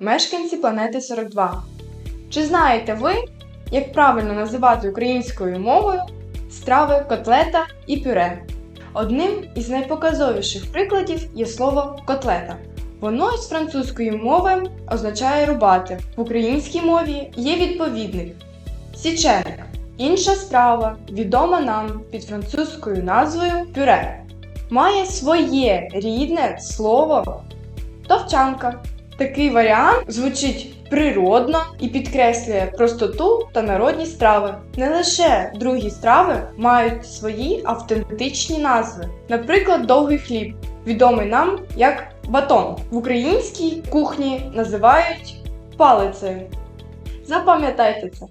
мешканці планети 42. Чи знаєте ви, як правильно називати українською мовою страви котлета і пюре? Одним із найпоказовіших прикладів є слово котлета. Воно із французької мови означає рубати. В українській мові є відповідник січеник. Інша страва, відома нам під французькою назвою пюре, має своє рідне слово товчанка. Такий варіант звучить природно і підкреслює простоту та народні страви. Не лише другі страви мають свої автентичні назви, наприклад, довгий хліб, відомий нам як батон. В українській кухні називають палицею. Запам'ятайте це.